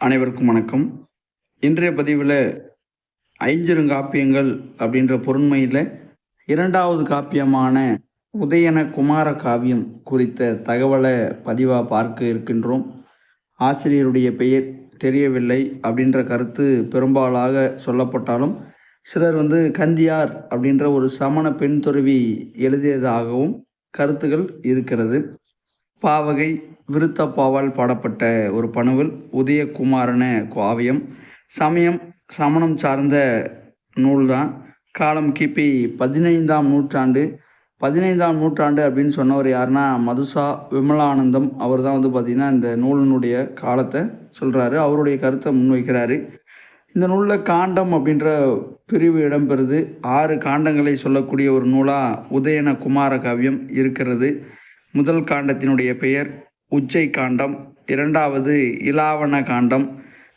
அனைவருக்கும் வணக்கம். இன்றைய பதிவில் ஐஞ்சிருங்காப்பியங்கள் அப்படின்ற பொருண்மையில் இரண்டாவது காப்பியமான உதயன குமார காவியம் குறித்த தகவலை பதிவாக பார்க்க இருக்கின்றோம். ஆசிரியருடைய பெயர் தெரியவில்லை அப்படின்ற கருத்து பெரும்பாலாக சொல்லப்பட்டாலும் சிலர் வந்து கந்தியார் அப்படின்ற ஒரு சமண பெண் துறவி எழுதியதாகவும் கருத்துகள் இருக்கிறது. பாவகை விருத்தப்பாவால் பாடப்பட்ட ஒரு பணுவில் உதயகுமாரன காவியம். சமயம் சமணம் சார்ந்த நூல்தான். காலம் கிபி பதினைந்தாம் நூற்றாண்டு. பதினைந்தாம் நூற்றாண்டு அப்படின்னு சொன்னவர் யாருன்னா மதுசா விமலானந்தம். அவர் தான் வந்து பார்த்திங்கன்னா இந்த நூலினுடைய காலத்தை சொல்கிறாரு அவருடைய கருத்தை முன்வைக்கிறாரு. இந்த நூலில் காண்டம் அப்படின்ற பிரிவு இடம்பெறுது. ஆறு காண்டங்களை சொல்லக்கூடிய ஒரு நூலாக உதயன குமார காவியம் இருக்கிறது. முதல் காண்டத்தினுடைய பெயர் உச்சை காண்டம் இரண்டாவது இலாவண காண்டம்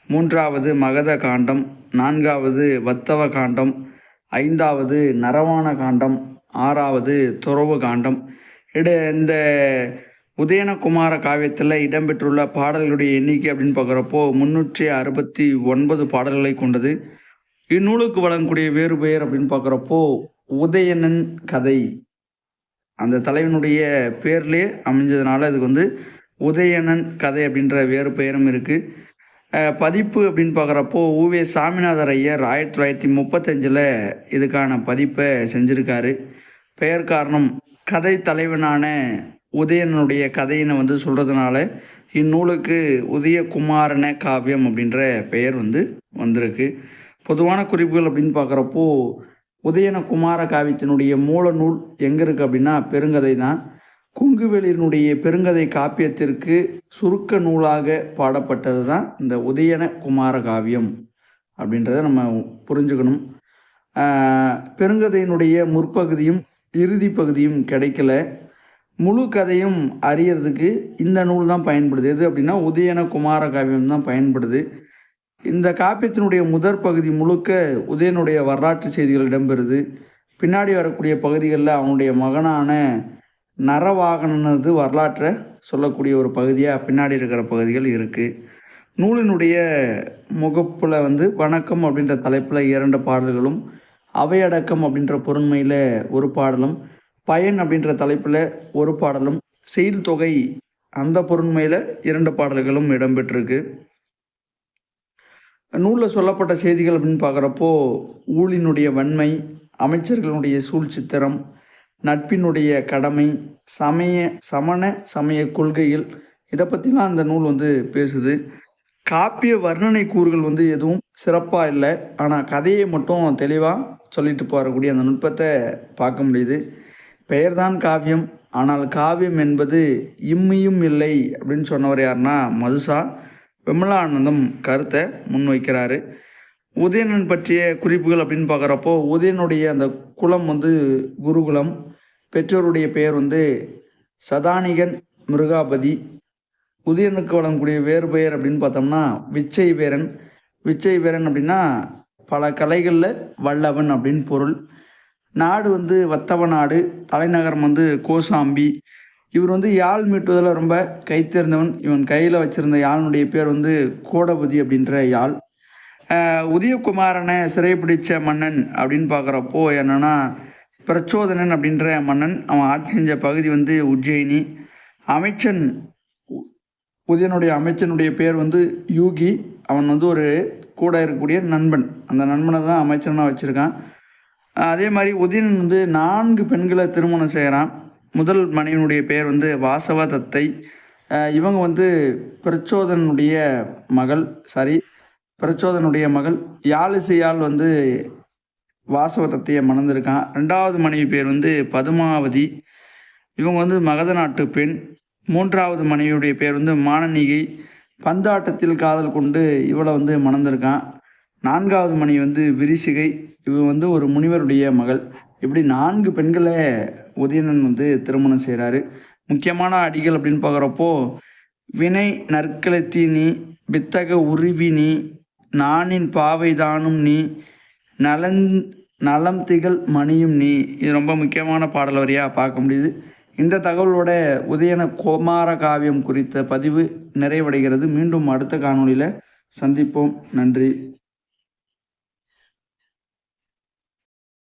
மூன்றாவது மகத காண்டம் நான்காவது வத்தவ காண்டம் ஐந்தாவது நரவான காண்டம் ஆறாவது துறவு காண்டம். இட இந்த உதயனகுமார காவியத்தில் இடம்பெற்றுள்ள பாடல்களுடைய எண்ணிக்கை அப்படின்னு பார்க்குறப்போ முன்னூற்றி அறுபத்தி ஒன்பது பாடல்களை கொண்டது. இந்நூலுக்கு வழங்கக்கூடிய வேறு பெயர் அப்படின்னு பார்க்குறப்போ உதயணன் கதை. அந்த தலைவனுடைய பேர்லேயே அமைஞ்சதுனால இதுக்கு வந்து உதயணன் கதை அப்படின்ற வேறு பெயரும் இருக்குது பதிப்பு அப்படின்னு பார்க்குறப்போ ஊவே சாமிநாதர் ஐயர் ஆயிரத்தி தொள்ளாயிரத்தி முப்பத்தஞ்சில் இதுக்கான பதிப்பை செஞ்சுருக்காரு. பெயர் காரணம் கதை தலைவனான உதயணனுடைய கதையினை வந்து சொல்கிறதுனால இந்நூலுக்கு உதயகுமாரன காவியம் அப்படின்ற பெயர் வந்து வந்திருக்கு. பொதுவான குறிப்புகள் அப்படின்னு பார்க்குறப்போ உதயன குமார காவியத்தினுடைய மூல நூல் எங்கே இருக்குது அப்படின்னா பெருங்கதை தான் குங்குவெளியினுடைய பெருங்கதை காப்பியத்திற்கு சுருக்க நூலாக பாடப்பட்டது தான் இந்த உதயன குமார காவியம் அப்படின்றத நம்ம புரிஞ்சுக்கணும். பெருங்கதையினுடைய முற்பகுதியும் இறுதி பகுதியும் கிடைக்கல. முழு கதையும் அறியறதுக்கு இந்த நூல் தான் பயன்படுது. எது அப்படின்னா உதயன குமார காவியம் தான் பயன்படுது. இந்த காப்பியத்தினுடைய முதற் பகுதி முழுக்க உதயனுடைய வரலாற்று செய்திகள் இடம்பெறுது. பின்னாடி வரக்கூடிய பகுதிகளில் அவனுடைய மகனான நரவாகனது வரலாற்றை சொல்லக்கூடிய ஒரு பகுதியாக பின்னாடி இருக்கிற பகுதிகள் இருக்குது நூலினுடைய முகப்பில் வந்து வணக்கம் அப்படின்ற தலைப்பில் இரண்டு பாடல்களும் அவையடக்கம் அப்படின்ற பொருண்மையில் ஒரு பாடலும் பயன் அப்படின்ற தலைப்பில் ஒரு பாடலும் செயல் தொகை அந்த பொருண்மையில் இரண்டு பாடல்களும் இடம்பெற்றிருக்கு. நூலில் சொல்லப்பட்ட செய்திகள் அப்படின்னு பார்க்குறப்போ ஊழினுடைய வன்மை அமைச்சர்களுடைய சூழ்ச்சித்திரம் நட்பினுடைய கடமை சமய சமண சமய கொள்கைகள் இதை பற்றிலாம் அந்த நூல் வந்து பேசுது. காப்பிய வர்ணனை கூறுகள் வந்து எதுவும் சிறப்பாக இல்லை. ஆனால் கதையை மட்டும் தெளிவாக சொல்லிட்டு போகக்கூடிய அந்த நுட்பத்தை பார்க்க முடியுது. பெயர்தான் காவியம் ஆனால் காவியம் என்பது இம்மியும் இல்லை அப்படின்னு சொன்னவர் யாருன்னா மதுசா. விமலானந்தம் கருத்தை முன்வைக்கிறாரு. உதயணன் பற்றிய குறிப்புகள் அப்படின்னு பார்க்குறப்போ உதயனுடைய அந்த குலம் வந்து குருகுலம் பெற்றோருடைய பெயர் வந்து சதானிகன் மிருகாபதி. உதயனுக்கு வழங்கக்கூடிய வேறு பெயர் அப்படின்னு பார்த்தோம்னா விச்சை வீரன் விச்சை வீரன் அப்படின்னா பல கலைகளில் வல்லவன் அப்படின்னு பொருள். நாடு வந்து வத்தவ நாடு தலைநகரம் வந்து கோசாம்பி. இவர் வந்து யாழ் மீட்டுவதில் ரொம்ப கைத்தேர்ந்தவன் இவன் கையில் வச்சிருந்த யாழ்னுடைய பேர் வந்து கோடபதி அப்படின்ற யாழ். உதயகுமாரனை சிறைப்பிடித்த மன்னன் அப்படின்னு பார்க்குறப்போ என்னென்னா பிரச்சோதனன் அப்படின்ற மன்னன் அவன் ஆட்சி செஞ்ச பகுதி வந்து உஜ்ஜயினி. அமைச்சன் உ- உதயனுடைய அமைச்சனுடைய பேர் வந்து யூகி. அவன் வந்து ஒரு கூட இருக்கக்கூடிய நண்பன். அந்த நண்பனை தான் அமைச்சனாக வச்சுருக்கான். அதே மாதிரி உதயன் வந்து நான்கு பெண்களை திருமணம் செய்கிறான். முதல் மனைவியினுடைய பெயர் வந்து வாசவ தத்தை இவங்க வந்து பிரச்சோதனுடைய மகள் சாரி பிரச்சோதனுடைய மகள். யாழிசையால் வந்து வாசவ தத்தையை மணந்திருக்கான் ரெண்டாவது மனைவி பேர் வந்து பதுமாவதி. இவங்க வந்து மகத நாட்டு பெண். மூன்றாவது மனைவியுடைய பேர் வந்து மானனிகை. பந்தாட்டத்தில் காதல் கொண்டு இவளை வந்து மணந்திருக்கான். நான்காவது மனைவி வந்து விரிசிகை. இவன் வந்து ஒரு முனிவருடைய மகள். இப்படி நான்கு பெண்களை உதயணன் வந்து திருமணம் செய்கிறாரு முக்கியமான அடிகள் அப்படின்னு பார்க்குறப்போ வினை நற்களத்தி நீ வித்தக உருவி நீ நானின் பாவைதானும் நீ நலன் நலம் திகழ் மணியும் நீ. இது ரொம்ப முக்கியமான பாடல் வரியாக பார்க்க முடியுது. இந்த தகவலோட உதயன குமார காவியம் குறித்த பதிவு நிறைவடைகிறது. மீண்டும் அடுத்த காணொளியில் சந்திப்போம். நன்றி.